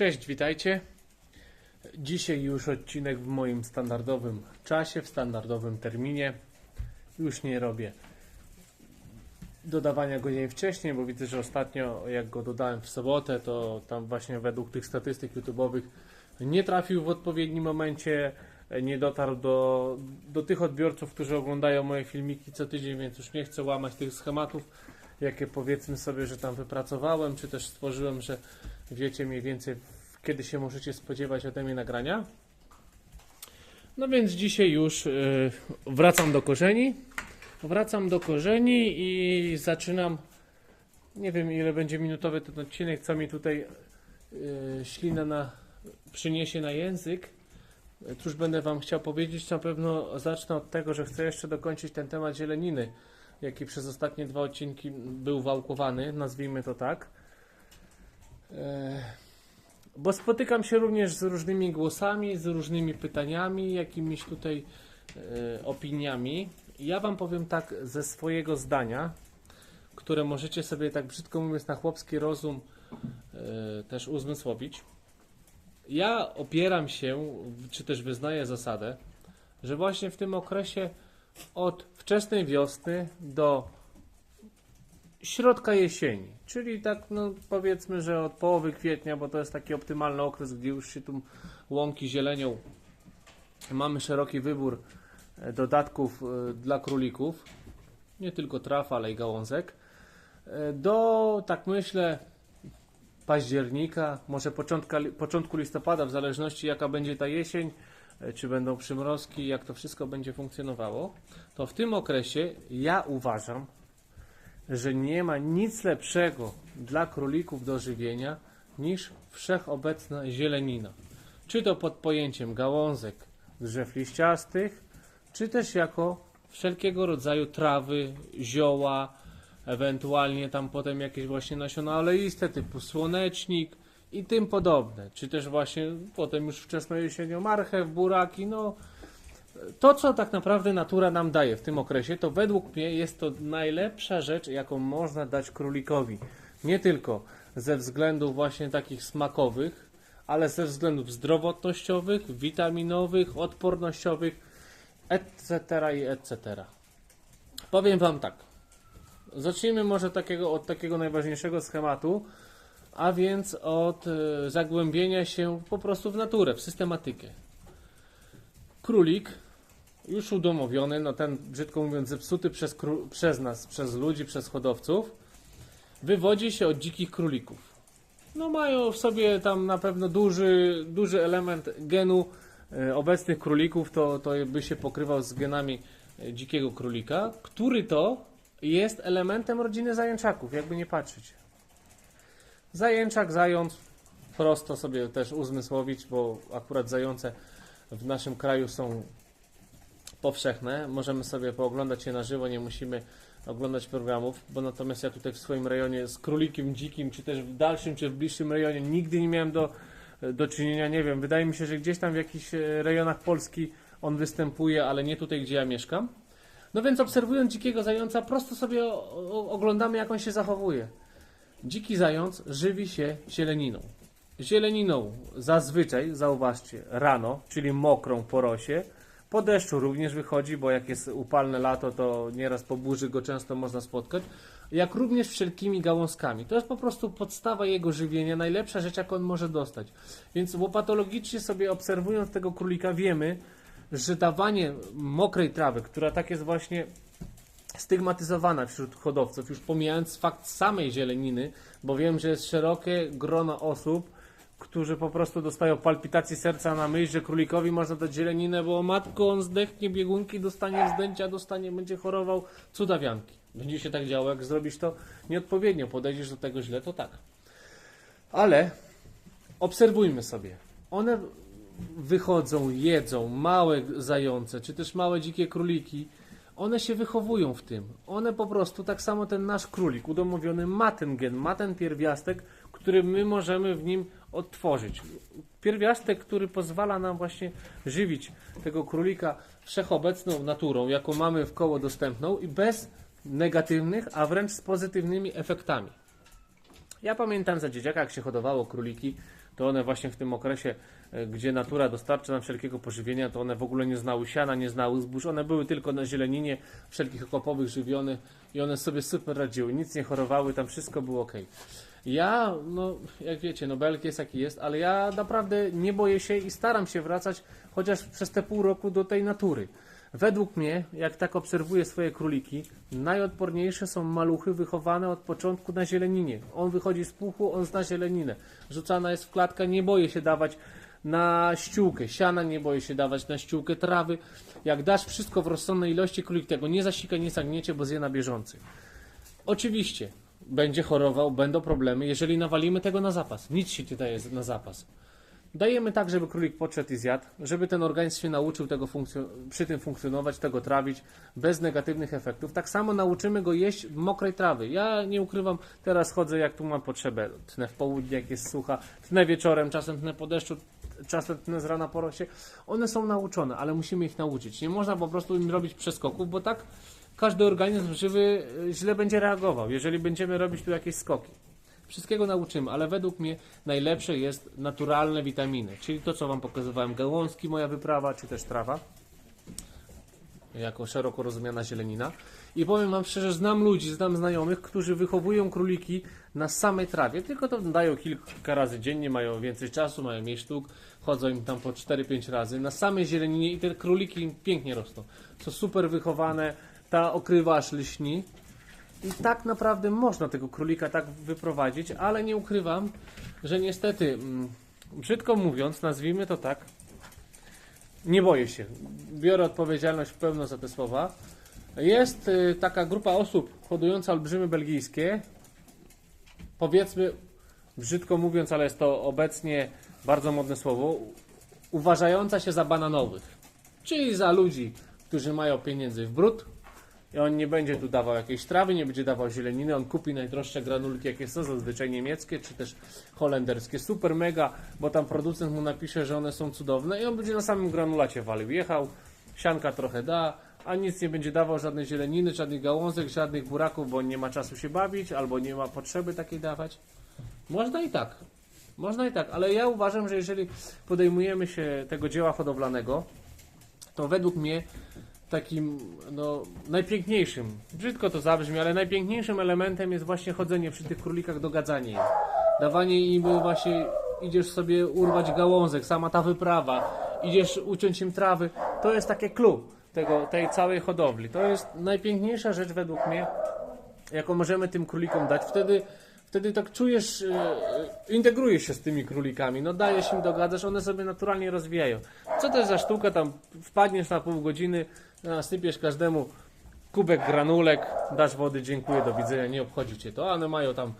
Cześć, witajcie. Dzisiaj już odcinek w moim standardowym czasie, w standardowym terminie. Już nie robię dodawania go dzień wcześniej, bo widzę, że ostatnio jak go dodałem w sobotę, to tam właśnie według tych statystyk YouTube'owych nie trafił w odpowiednim momencie, nie dotarł do, do tych odbiorców, którzy oglądają moje filmiki co tydzień, więc już nie chcę łamać tych schematów, jakie powiedzmy sobie, że tam wypracowałem, czy też stworzyłem, że wiecie mniej więcej kiedy się możecie spodziewać ode mnie nagrania. No więc dzisiaj już y, wracam do korzeni. Wracam do korzeni i zaczynam. Nie wiem ile będzie minutowy ten odcinek, co mi tutaj y, ślina na, przyniesie na język. Cóż będę Wam chciał powiedzieć? Na pewno zacznę od tego, że chcę jeszcze dokończyć ten temat zieleniny, jaki przez ostatnie dwa odcinki był wałkowany, nazwijmy to tak. E, Bo spotykam się również z różnymi głosami, z różnymi pytaniami, jakimiś tutaj e, opiniami. Ja Wam powiem tak ze swojego zdania, które możecie sobie tak brzydko mówiąc na chłopski rozum e, też uzmysłowić. Ja opieram się, czy też wyznaję zasadę, że właśnie w tym okresie od wczesnej wiosny do środka jesieni, czyli tak no powiedzmy, że od połowy kwietnia, bo to jest taki optymalny okres, gdzie już się tu łąki zielenią. Mamy szeroki wybór e, dodatków e, dla królików, nie tylko traw, ale i gałązek. E, Do, tak myślę, października, może początka, początku listopada, w zależności jaka będzie ta jesień, czy będą przymrozki, jak to wszystko będzie funkcjonowało, to w tym okresie ja uważam, że nie ma nic lepszego dla królików do żywienia niż wszechobecna zielenina. Czy to pod pojęciem gałązek drzew liściastych, czy też jako wszelkiego rodzaju trawy, zioła, ewentualnie tam potem jakieś właśnie nasiona oleiste typu słonecznik i tym podobne. Czy też właśnie potem już wczesną jesienią marchew, buraki, no to, co tak naprawdę natura nam daje w tym okresie, to według mnie jest to najlepsza rzecz, jaką można dać królikowi. Nie tylko ze względów właśnie takich smakowych, ale ze względów zdrowotnościowych, witaminowych, odpornościowych, etc. i etc. Powiem Wam tak. Zacznijmy może takiego, od takiego najważniejszego schematu, a więc od e, zagłębienia się po prostu w naturę, w systematykę. Królik, już udomowiony, no ten brzydko mówiąc zepsuty przez, przez nas, przez ludzi, przez hodowców, wywodzi się od dzikich królików. No mają w sobie tam na pewno duży, duży element genu e, obecnych królików, to, to by się pokrywał z genami e, dzikiego królika, który to jest elementem rodziny zajęczaków, jakby nie patrzeć. Zajęczak, zając, prosto sobie też uzmysłowić, bo akurat zające w naszym kraju są powszechne. Możemy sobie pooglądać je na żywo, nie musimy oglądać programów, bo natomiast ja tutaj w swoim rejonie z królikiem dzikim, czy też w dalszym, czy w bliższym rejonie nigdy nie miałem do, do czynienia, nie wiem, wydaje mi się, że gdzieś tam w jakichś e, rejonach Polski on występuje, ale nie tutaj, gdzie ja mieszkam. No więc obserwując dzikiego zająca, prosto sobie oglądamy, jak on się zachowuje. Dziki zając żywi się zieleniną. Zieleniną zazwyczaj, zauważcie, rano, czyli mokrą po rosie. Po deszczu również wychodzi, bo jak jest upalne lato, to nieraz po burzy go często można spotkać. Jak również wszelkimi gałązkami. To jest po prostu podstawa jego żywienia, najlepsza rzecz, jaką on może dostać. Więc łopatologicznie sobie obserwując tego królika wiemy, że dawanie mokrej trawy, która tak jest właśnie stygmatyzowana wśród hodowców, już pomijając fakt samej zieleniny, bo wiem, że jest szerokie grono osób, którzy po prostu dostają palpitacji serca na myśl, że królikowi można dać zieleninę, bo matko on zdechnie, biegunki dostanie zdęcia, dostanie, będzie chorował, cudawianki. Będzie się tak działo, jak zrobisz to nieodpowiednio, podejdziesz do tego źle, to tak. Ale obserwujmy sobie. One wychodzą, jedzą, małe zające, czy też małe dzikie króliki, one się wychowują w tym. One po prostu, tak samo ten nasz królik udomowiony ma ten gen, ma ten pierwiastek, który my możemy w nim odtworzyć. Pierwiastek, który pozwala nam właśnie żywić tego królika wszechobecną naturą, jaką mamy w koło dostępną i bez negatywnych, a wręcz z pozytywnymi efektami. Ja pamiętam za dzieciaka, jak się hodowało króliki, to one właśnie w tym okresie, e, gdzie natura dostarcza nam wszelkiego pożywienia, to one w ogóle nie znały siana, nie znały zbóż, one były tylko na zieleninie, wszelkich okopowych żywionych i one sobie super radziły, nic nie chorowały, tam wszystko było ok. Ja, no jak wiecie, no Belk jest jaki jest, ale ja naprawdę nie boję się i staram się wracać chociaż przez te pół roku do tej natury. Według mnie, jak tak obserwuję swoje króliki, najodporniejsze są maluchy wychowane od początku na zieleninie. On wychodzi z puchu, on zna zieleninę. Rzucana jest w klatkę, nie boję się dawać na ściółkę. Siana nie boję się dawać na ściółkę trawy. Jak dasz wszystko w rozsądnej ilości, królik tego nie zasika, nie zagniecie, bo zje na bieżący. Oczywiście, będzie chorował, będą problemy, jeżeli nawalimy tego na zapas. Nic się nie daje na zapas. Dajemy tak, żeby królik podszedł i zjadł, żeby ten organizm się nauczył tego przy tym funkcjonować, tego trawić, bez negatywnych efektów. Tak samo nauczymy go jeść mokrej trawy. Ja nie ukrywam, teraz chodzę jak tu mam potrzebę. Tnę w południe, jak jest sucha, tnę wieczorem, czasem tnę po deszczu, czasem tnę z rana po rosie. One są nauczone, ale musimy ich nauczyć. Nie można po prostu im robić przeskoków, bo tak każdy organizm żywy y, źle będzie reagował, jeżeli będziemy robić tu jakieś skoki. Wszystkiego nauczymy, ale według mnie najlepsze jest naturalne witaminy, czyli to, co Wam pokazywałem, gałązki, moja wyprawa, czy też trawa, jako szeroko rozumiana zielenina. I powiem Wam szczerze, znam ludzi, znam znajomych, którzy wychowują króliki na samej trawie, tylko to dają kilka razy dziennie, mają więcej czasu, mają mniej sztuk, chodzą im tam po 4-5 razy, na samej zieleninie i te króliki im pięknie rosną. Są super wychowane, ta okrywa aż lśni. I tak naprawdę można tego królika tak wyprowadzić, ale nie ukrywam, że niestety, mm, brzydko mówiąc, nazwijmy to tak, nie boję się. Biorę odpowiedzialność pełną za te słowa. Jest y, taka grupa osób hodująca olbrzymy belgijskie. Powiedzmy, brzydko mówiąc, ale jest to obecnie bardzo modne słowo, uważająca się za bananowych. Czyli za ludzi, którzy mają pieniędzy w brud, i on nie będzie tu dawał jakiejś trawy, nie będzie dawał zieleniny, on kupi najdroższe granulki, jakie są, zazwyczaj niemieckie, czy też holenderskie, super mega, bo tam producent mu napisze, że one są cudowne i on będzie na samym granulacie walił. Jechał, sianka trochę da, a nic nie będzie dawał, żadnej zieleniny, żadnych gałązek, żadnych buraków, bo nie ma czasu się bawić, albo nie ma potrzeby takiej dawać. Można i tak. Można i tak, ale ja uważam, że jeżeli podejmujemy się tego dzieła hodowlanego, to według mnie takim no, najpiękniejszym, brzydko to zabrzmi, ale najpiękniejszym elementem jest właśnie chodzenie przy tych królikach, dogadzanie im. Dawanie im właśnie, idziesz sobie urwać gałązek, sama ta wyprawa, idziesz uciąć im trawy, to jest takie klub tego, tej całej hodowli. To jest najpiękniejsza rzecz według mnie, jaką możemy tym królikom dać. Wtedy, wtedy tak czujesz, e, integrujesz się z tymi królikami, no dajesz im, dogadzasz, one sobie naturalnie rozwijają. Co to jest za sztuka, tam wpadniesz na pół godziny, nasypiesz każdemu kubek granulek, dasz wody, dziękuję, do widzenia, nie obchodzi cię to. One mają tam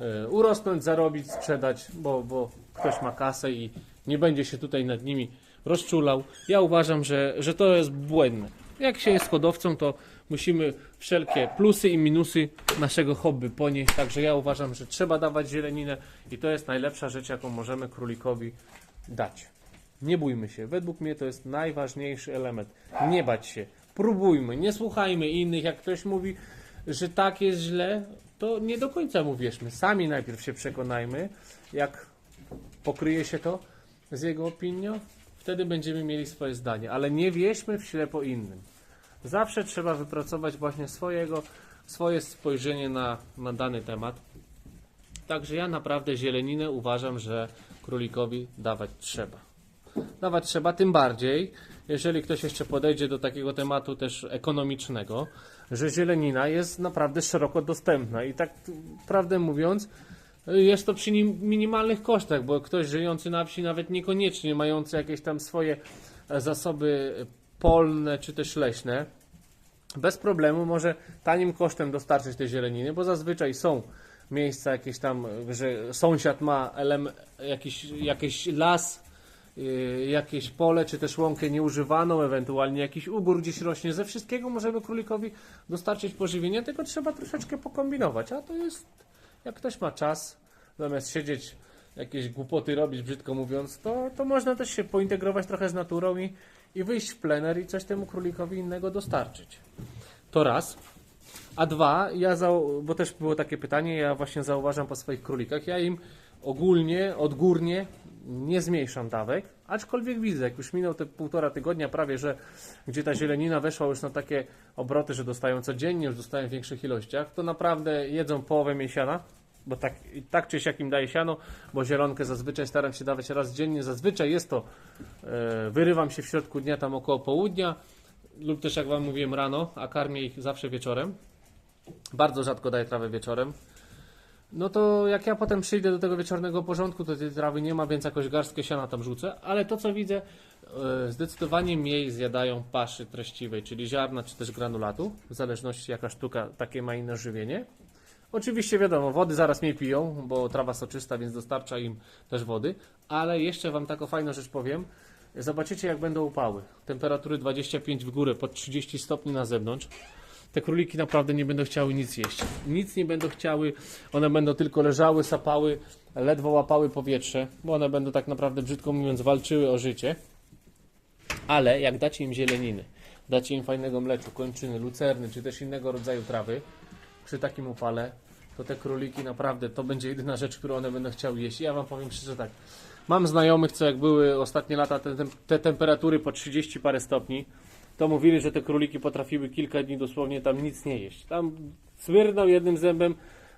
e, urosnąć, zarobić, sprzedać, bo, bo ktoś ma kasę i nie będzie się tutaj nad nimi rozczulał. Ja uważam, że, że to jest błędne. Jak się jest hodowcą, to musimy wszelkie plusy i minusy naszego hobby ponieść. Także ja uważam, że trzeba dawać zieleninę i to jest najlepsza rzecz, jaką możemy królikowi dać. Nie bójmy się. Według mnie to jest najważniejszy element. Nie bać się. Próbujmy, nie słuchajmy innych. Jak ktoś mówi, że tak jest źle, to nie do końca mu wierzmy. Sami najpierw się przekonajmy, jak pokryje się to z jego opinią, wtedy będziemy mieli swoje zdanie. Ale nie wierzmy w ślepo innym. Zawsze trzeba wypracować właśnie swojego, swoje spojrzenie na, na dany temat. Także ja naprawdę zieleninę uważam, że królikowi dawać trzeba. Dawać trzeba tym bardziej, jeżeli ktoś jeszcze podejdzie do takiego tematu też ekonomicznego, że zielenina jest naprawdę szeroko dostępna i tak prawdę mówiąc, jest to przy nim- minimalnych kosztach, bo ktoś żyjący na wsi, nawet niekoniecznie mający jakieś tam swoje zasoby polne czy też leśne, bez problemu może tanim kosztem dostarczyć tej zieleniny, bo zazwyczaj są miejsca jakieś tam, że sąsiad ma elem, jakiś, jakiś las, yy, jakieś pole, czy też łąkę nieużywaną, ewentualnie jakiś ugór gdzieś rośnie. Ze wszystkiego możemy królikowi dostarczyć pożywienie, tylko trzeba troszeczkę pokombinować, a to jest, jak ktoś ma czas, zamiast siedzieć jakieś głupoty robić, brzydko mówiąc, to, to można też się pointegrować trochę z naturą i, i wyjść w plener i coś temu królikowi innego dostarczyć. To raz. A dwa, ja bo też było takie pytanie, ja właśnie zauważam po swoich królikach, ja im ogólnie, odgórnie nie zmniejszam dawek, aczkolwiek widzę, jak już minął te półtora tygodnia prawie, że gdzie ta zielenina weszła już na takie obroty, że dostają codziennie, już dostają w większych ilościach, to naprawdę jedzą połowę miesiana, bo tak, tak czy siak im daje siano, bo zielonkę zazwyczaj staram się dawać raz dziennie, zazwyczaj jest to, e, wyrywam się w środku dnia tam około południa, lub też jak Wam mówiłem rano, a karmię ich zawsze wieczorem. Bardzo rzadko daję trawę wieczorem. No to jak ja potem przyjdę do tego wieczornego porządku, to tej trawy nie ma, więc jakoś garstkę siana tam rzucę, ale to co widzę, e, zdecydowanie mniej zjadają paszy treściwej, czyli ziarna czy też granulatu, w zależności jaka sztuka takie ma inne żywienie. Oczywiście wiadomo, wody zaraz mniej piją, bo trawa soczysta, więc dostarcza im też wody, ale jeszcze Wam taką fajną rzecz powiem. Zobaczycie jak będą upały. Temperatury 25 w górę, pod 30 stopni na zewnątrz. Te króliki naprawdę nie będą chciały nic jeść. Nic nie będą chciały, one będą tylko leżały, sapały, ledwo łapały powietrze, bo one będą tak naprawdę, brzydko mówiąc, walczyły o życie. Ale jak dacie im zieleniny, dacie im fajnego mleczu, kończyny, lucerny, czy też innego rodzaju trawy, przy takim upale, to te króliki naprawdę to będzie jedyna rzecz, którą one będą chciały jeść. Ja wam powiem szczerze tak. Mam znajomych, co jak były ostatnie lata te, te, te temperatury po 30 parę stopni, to mówili, że te króliki potrafiły kilka dni dosłownie tam nic nie jeść. Tam smyrnął jednym zębem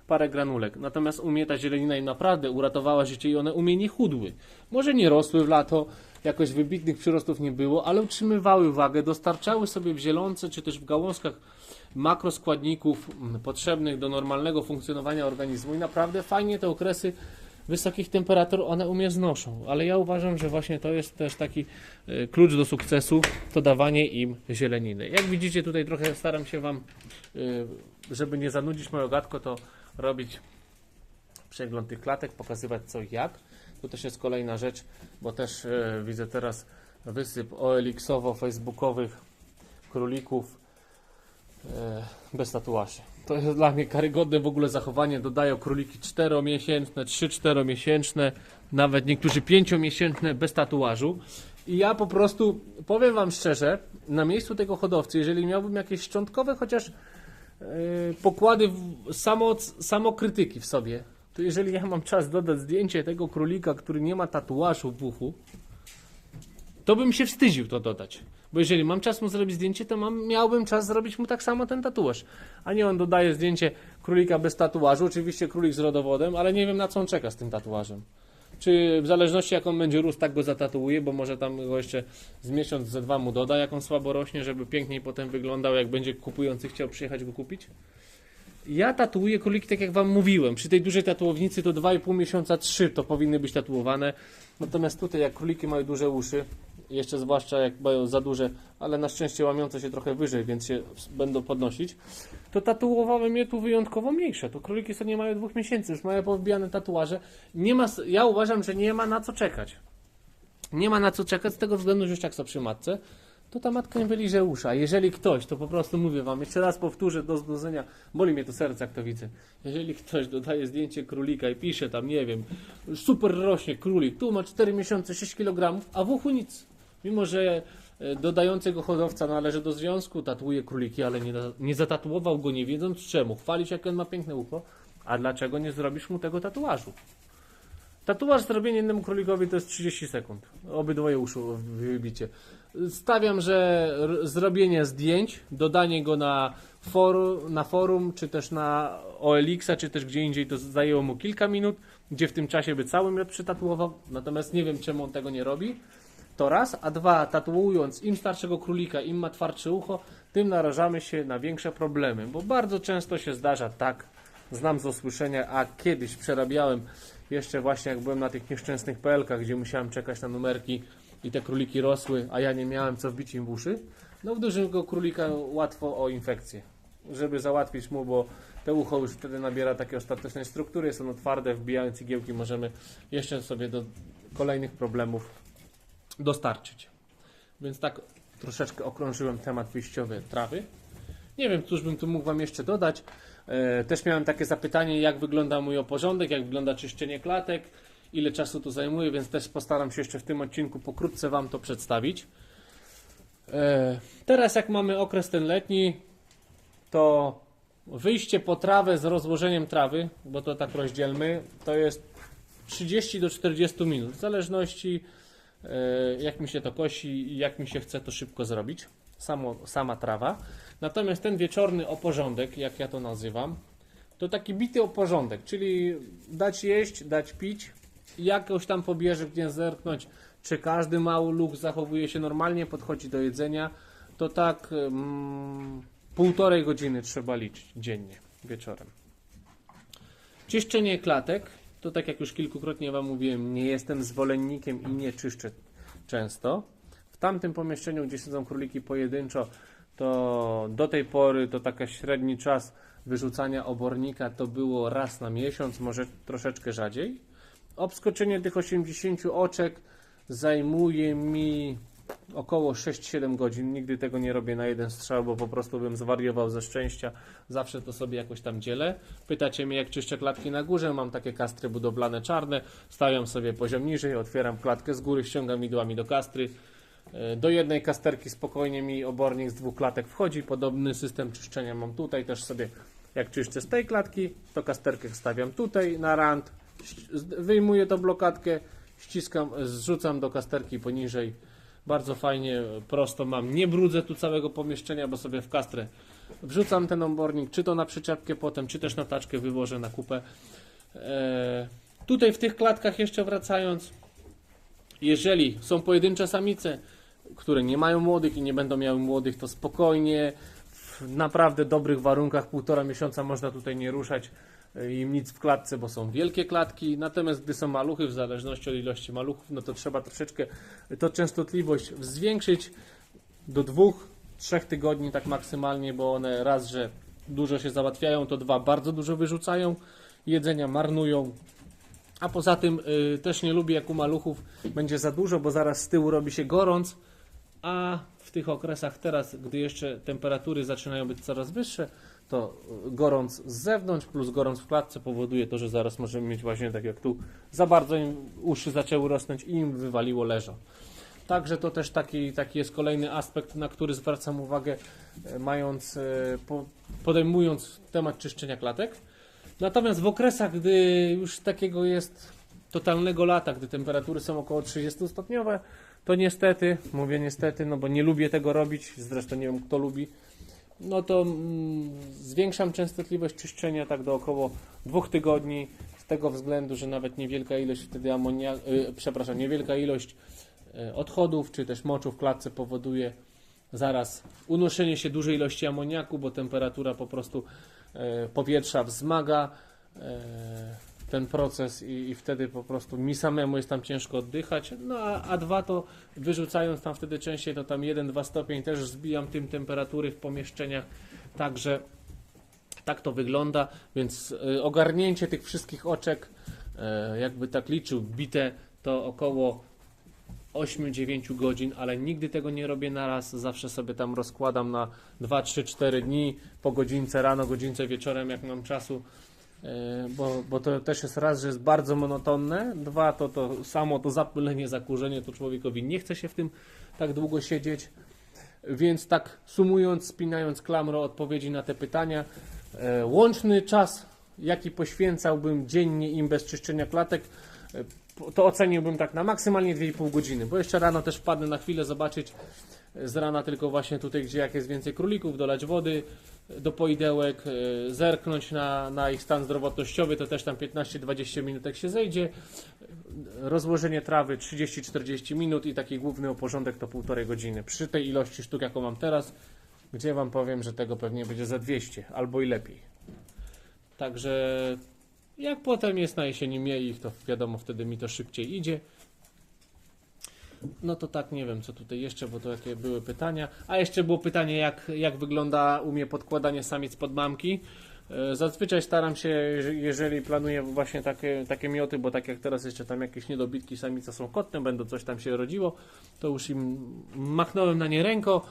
parę granulek. Natomiast u mnie ta zielenina im naprawdę uratowała życie i one u mnie nie chudły. Może nie rosły w lato, jakoś wybitnych przyrostów nie było, ale utrzymywały wagę, dostarczały sobie w zielonce czy też w gałązkach makroskładników mm, potrzebnych do normalnego funkcjonowania organizmu i naprawdę fajnie te okresy wysokich temperatur one u mnie znoszą, ale ja uważam, że właśnie to jest też taki e, klucz do sukcesu, to dawanie im zieleniny. Jak widzicie tutaj trochę staram się Wam, e, żeby nie zanudzić moją gadko, to robić przegląd tych klatek, pokazywać co i jak. To też jest kolejna rzecz, bo też e, widzę teraz wysyp OLX-owo-facebookowych królików bez tatuaży. To jest dla mnie karygodne w ogóle zachowanie. Dodają króliki 4-miesięczne, 3-4 miesięczne, nawet niektórzy 5-miesięczne bez tatuażu. I ja po prostu powiem Wam szczerze, na miejscu tego hodowcy, jeżeli miałbym jakieś szczątkowe chociaż e, pokłady w- samo, samokrytyki w sobie, to jeżeli ja mam czas dodać zdjęcie tego królika, który nie ma tatuażu w uchu, to bym się wstydził to dodać. Bo jeżeli mam czas mu zrobić zdjęcie, to mam, miałbym czas zrobić mu tak samo ten tatuaż. A nie on dodaje zdjęcie królika bez tatuażu, oczywiście królik z rodowodem, ale nie wiem na co on czeka z tym tatuażem. Czy w zależności jak on będzie rósł, tak go zatatuuje, bo może tam go jeszcze z miesiąc, ze dwa mu doda, jak on słabo rośnie, żeby piękniej potem wyglądał, jak będzie kupujący chciał przyjechać go kupić. Ja tatuuję króliki tak jak wam mówiłem. Przy tej dużej tatuownicy to 2,5 miesiąca, 3 to powinny być tatuowane. Natomiast tutaj jak króliki mają duże uszy, jeszcze zwłaszcza jak mają za duże, ale na szczęście łamiące się trochę wyżej, więc się będą podnosić, to tatuowałem je tu wyjątkowo mniejsze. To króliki sobie nie mają dwóch miesięcy, już mają powbijane tatuaże. Nie ma, ja uważam, że nie ma na co czekać. Nie ma na co czekać z tego względu, że już jak są przy matce, to ta matka nie wyliże usza. Jeżeli ktoś, to po prostu mówię wam, jeszcze raz powtórzę do znudzenia, boli mnie to serce, jak to widzę. Jeżeli ktoś dodaje zdjęcie królika i pisze tam, nie wiem, super rośnie królik, tu ma 4 miesiące, 6 kg, a w uchu nic. Mimo, że e, dodający go hodowca należy do związku, tatuuje króliki, ale nie, nie zatatuował go nie wiedząc czemu. Chwalić, jak on ma piękne ucho, a dlaczego nie zrobisz mu tego tatuażu? Tatuaż zrobienie innemu królikowi to jest 30 sekund. Obydwoje uszu wybicie. Stawiam, że zrobienie zdjęć, dodanie go na, na forum, czy też na OLX-a, czy też gdzie indziej, to zajęło mu kilka minut, gdzie w tym czasie by cały miot przytatuował. Natomiast nie wiem, czemu on tego nie robi. To raz, a dwa, tatuując im starszego królika, im ma twardsze ucho, tym narażamy się na większe problemy, bo bardzo często się zdarza tak, znam z usłyszenia, a kiedyś przerabiałem jeszcze właśnie jak byłem na tych nieszczęsnych PLK, gdzie musiałem czekać na numerki i te króliki rosły, a ja nie miałem co wbić im w uszy. No w dużego królika łatwo o infekcję, żeby załatwić mu, bo te ucho już wtedy nabiera takiej ostatecznej struktury, jest ono twarde, wbijając igiełki możemy jeszcze sobie do kolejnych problemów dostarczyć. Więc tak troszeczkę okrążyłem temat wyjściowy trawy. Nie wiem, cóż bym tu mógł Wam jeszcze dodać. E, Też miałem takie zapytanie, jak wygląda mój oporządek, jak wygląda czyszczenie klatek, ile czasu to zajmuje, więc też postaram się jeszcze w tym odcinku pokrótce Wam to przedstawić. E, Teraz jak mamy okres ten letni, to wyjście po trawę z rozłożeniem trawy, bo to tak rozdzielmy, to jest 30 do 40 minut, w zależności jak mi się to kosi i jak mi się chce to szybko zrobić, Samo, sama trawa. Natomiast ten wieczorny oporządek, jak ja to nazywam, to taki bity oporządek, czyli dać jeść, dać pić, jakoś tam pobierze, gdzie zerknąć, czy każdy mały luk zachowuje się normalnie, podchodzi do jedzenia, to tak mm, półtorej godziny trzeba liczyć dziennie, wieczorem. Czyszczenie klatek, to tak jak już kilkukrotnie Wam mówiłem, nie jestem zwolennikiem i nie czyszczę często. W tamtym pomieszczeniu, gdzie siedzą króliki pojedynczo, to do tej pory to taki średni czas wyrzucania obornika to było raz na miesiąc, może troszeczkę rzadziej. Obskoczenie tych 80 oczek zajmuje mi około 6-7 godzin. Nigdy tego nie robię na jeden strzał, bo po prostu bym zwariował ze szczęścia. Zawsze to sobie jakoś tam dzielę. Pytacie mnie, jak czyszczę klatki na górze. Mam takie kastry budowlane czarne. Stawiam sobie poziom niżej, otwieram klatkę z góry, ściągam idłami do kastry. E, Do jednej kasterki spokojnie mi obornik z dwóch klatek wchodzi. Podobny system czyszczenia mam tutaj też sobie. Jak czyszczę z tej klatki, to kasterkę stawiam tutaj na rand. Wyjmuję tą blokadkę, ściskam, zrzucam do kasterki poniżej. Bardzo fajnie, prosto mam. Nie brudzę tu całego pomieszczenia, bo sobie w kastrę wrzucam ten obornik, czy to na przyczepkę potem, czy też na taczkę wywożę na kupę. E, tutaj w tych klatkach jeszcze wracając, jeżeli są pojedyncze samice, które nie mają młodych i nie będą miały młodych, to spokojnie, w naprawdę dobrych warunkach, półtora miesiąca można tutaj nie ruszać im nic w klatce, bo są wielkie klatki. Natomiast gdy są maluchy, w zależności od ilości maluchów, no to trzeba troszeczkę to częstotliwość zwiększyć do dwóch, trzech tygodni tak maksymalnie, bo one raz, że dużo się załatwiają, to dwa, bardzo dużo wyrzucają, jedzenia marnują, a poza tym y, też nie lubię jak u maluchów będzie za dużo, bo zaraz z tyłu robi się gorąc, a w tych okresach teraz, gdy jeszcze temperatury zaczynają być coraz wyższe, to y, gorąc z zewnątrz plus gorąc w klatce powoduje to, że zaraz możemy mieć właśnie tak jak tu, za bardzo im uszy zaczęły rosnąć i im wywaliło leżo. Także to też taki, taki jest kolejny aspekt, na który zwracam uwagę, e, mając, e, po, podejmując temat czyszczenia klatek. Natomiast w okresach, gdy już takiego jest totalnego lata, gdy temperatury są około 30 stopniowe, to niestety, mówię niestety, no bo nie lubię tego robić, zresztą nie wiem kto lubi, no to mm, zwiększam częstotliwość czyszczenia tak do około dwóch tygodni, z tego względu, że nawet niewielka ilość wtedy amonia, y, przepraszam, niewielka ilość y, odchodów czy też moczu w klatce powoduje zaraz unoszenie się dużej ilości amoniaku, bo temperatura po prostu e, powietrza wzmaga ten proces i, i wtedy po prostu mi samemu jest tam ciężko oddychać. No a, a dwa to wyrzucając tam wtedy częściej, to tam 1-2 stopień też zbijam tym temperatury w pomieszczeniach. Także tak to wygląda, więc y, ogarnięcie tych wszystkich oczek, e, jakby tak liczył, bite to około 8-9 godzin, ale nigdy tego nie robię na raz, zawsze sobie tam rozkładam na 2, 3, 4 dni, po godzince rano, godzince wieczorem, jak mam czasu, bo, bo to też jest raz, że jest bardzo monotonne, dwa, to to samo to zapylenie, zakurzenie, to człowiekowi nie chce się w tym tak długo siedzieć, więc tak sumując, spinając klamrą odpowiedzi na te pytania, e, łączny czas, jaki poświęcałbym dziennie im bez czyszczenia klatek, e, to oceniłbym tak na maksymalnie 2,5 godziny, bo jeszcze rano też wpadnę na chwilę zobaczyć e, z rana tylko właśnie tutaj, gdzie jak jest więcej królików, dolać wody e, do poidełek, e, zerknąć na, na ich stan zdrowotnościowy, to też tam 15-20 minutek się zejdzie. Rozłożenie trawy 30-40 minut i taki główny oporządek to półtorej godziny. Przy tej ilości sztuk, jaką mam teraz, gdzie Wam powiem, że tego pewnie będzie za 200 albo i lepiej. Także jak potem jest na jesieni mniej ich, to wiadomo, wtedy mi to szybciej idzie. No to tak, nie wiem co tutaj jeszcze, bo to jakie były pytania. A jeszcze było pytanie, jak, jak wygląda u mnie podkładanie samic pod mamki. E, Zazwyczaj staram się, że- jeżeli planuję właśnie takie, takie mioty, bo tak jak teraz jeszcze tam jakieś niedobitki samice są kotne, będą coś tam się rodziło, to już im machnąłem na nie ręką.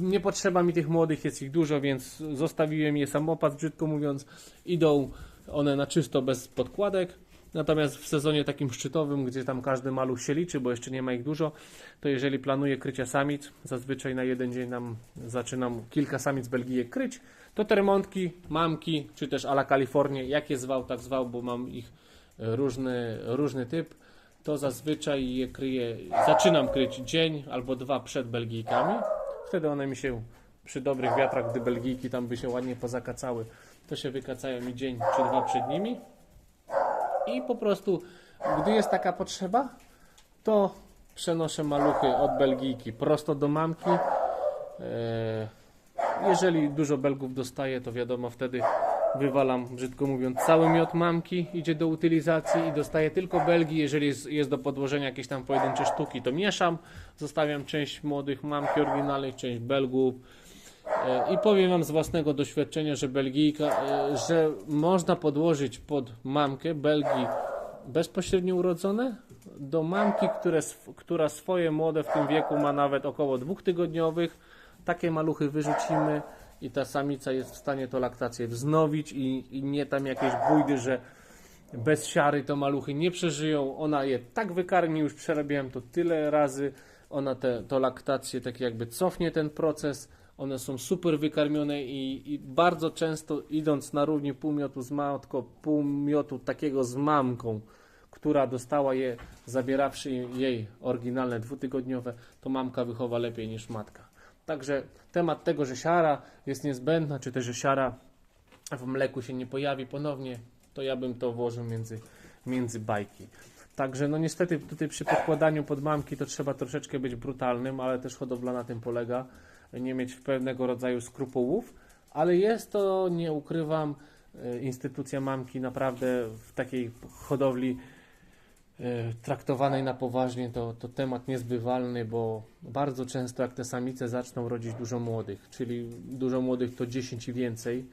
Nie potrzeba mi tych młodych, jest ich dużo, więc zostawiłem je samopas, brzydko mówiąc. Idą one na czysto bez podkładek. Natomiast w sezonie takim szczytowym, gdzie tam każdy maluch się liczy, bo jeszcze nie ma ich dużo, to jeżeli planuję krycia samic, zazwyczaj na jeden dzień nam zaczynam kilka samic Belgijek kryć, to te remontki, mamki, czy też ala Kalifornię, jak je zwał, tak zwał, bo mam ich różny, różny typ, to zazwyczaj je kryję, zaczynam kryć dzień albo dwa przed Belgijkami. Wtedy one mi się przy dobrych wiatrach, gdy Belgijki tam by się ładnie pozakacały, to się wykacają mi dzień czy dwa przed nimi. I po prostu, gdy jest taka potrzeba, to przenoszę maluchy od Belgijki prosto do mamki. E, Jeżeli dużo Belgów dostaję, to wiadomo, wtedy wywalam, brzydko mówiąc, cały miod mamki, idzie do utylizacji i dostaję tylko Belgii. Jeżeli jest, jest do podłożenia jakieś tam pojedyncze sztuki, to mieszam. Zostawiam część młodych mamki oryginalnej, część Belgów. E, I powiem Wam z własnego doświadczenia, że Belgijka, e, że można podłożyć pod mamkę Belgii bezpośrednio urodzone do mamki, które, która swoje młode w tym wieku ma nawet około dwóch tygodniowych. Takie maluchy wyrzucimy i ta samica jest w stanie to laktację wznowić i, i nie tam jakieś bójdy, że bez siary to maluchy nie przeżyją. Ona je tak wykarmi, już przerabiałem to tyle razy. Ona te, to laktację tak jakby cofnie ten proces. One są super wykarmione i, i bardzo często idąc na równi półmiotu z matką, półmiotu takiego z mamką, która dostała je, zabierawszy jej oryginalne dwutygodniowe, to mamka wychowa lepiej niż matka. Także temat tego, że siara jest niezbędna, czy też, że siara w mleku się nie pojawi ponownie, to ja bym to włożył między, między bajki. Także no niestety tutaj przy podkładaniu pod mamki to trzeba troszeczkę być brutalnym, ale też hodowla na tym polega, nie mieć pewnego rodzaju skrupułów, ale jest to, nie ukrywam, e, instytucja mamki naprawdę w takiej hodowli e, traktowanej na poważnie to, to temat niezbywalny, bo bardzo często jak te samice zaczną rodzić dużo młodych, czyli dużo młodych to 10 i więcej,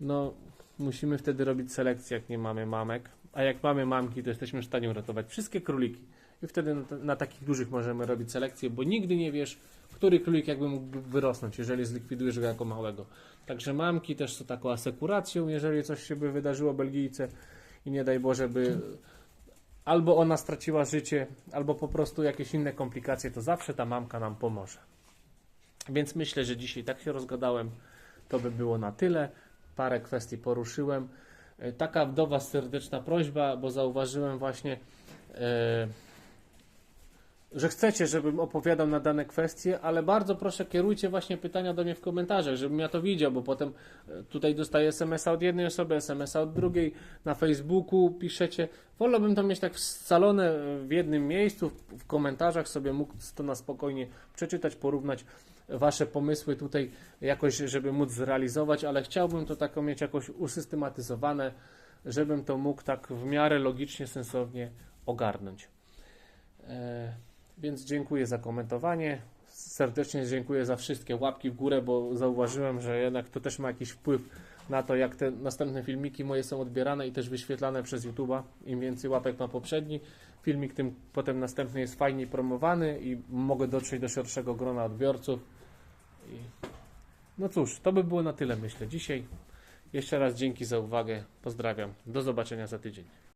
no musimy wtedy robić selekcję, jak nie mamy mamek, a jak mamy mamki, to jesteśmy w stanie uratować wszystkie króliki. I wtedy na, takich dużych możemy robić selekcję, bo nigdy nie wiesz, który królik jakby mógł wyrosnąć, jeżeli zlikwidujesz go jako małego. Także mamki też są taką asekuracją, jeżeli coś się by wydarzyło Belgijce i nie daj Boże by albo ona straciła życie, albo po prostu jakieś inne komplikacje, to zawsze ta mamka nam pomoże. Więc myślę, że dzisiaj tak się rozgadałem, to by było na tyle. Parę kwestii poruszyłem. E, Taka do Was serdeczna prośba, bo zauważyłem właśnie, e, że chcecie, żebym opowiadał na dane kwestie, ale bardzo proszę kierujcie właśnie pytania do mnie w komentarzach, żebym ja to widział, bo potem e, tutaj dostaję SMS-a od jednej osoby, SMS-a od drugiej, na Facebooku piszecie. Wolałbym to mieć tak scalone w jednym miejscu, w- komentarzach sobie mógł to na spokojnie przeczytać, porównać Wasze pomysły tutaj jakoś, żeby móc zrealizować, ale chciałbym to taką mieć jakoś usystematyzowane, żebym to mógł tak w miarę logicznie, sensownie ogarnąć. Więc dziękuję za komentowanie. Serdecznie dziękuję za wszystkie łapki w górę, bo zauważyłem, że jednak to też ma jakiś wpływ na to, jak te następne filmiki moje są odbierane i też wyświetlane przez YouTube'a. Im więcej łapek ma poprzedni filmik, tym potem następny jest fajniej promowany i mogę dotrzeć do szerszego grona odbiorców. I... No cóż, to by było na tyle, myślę, dzisiaj. Jeszcze raz dzięki za uwagę. Pozdrawiam. Do zobaczenia za tydzień.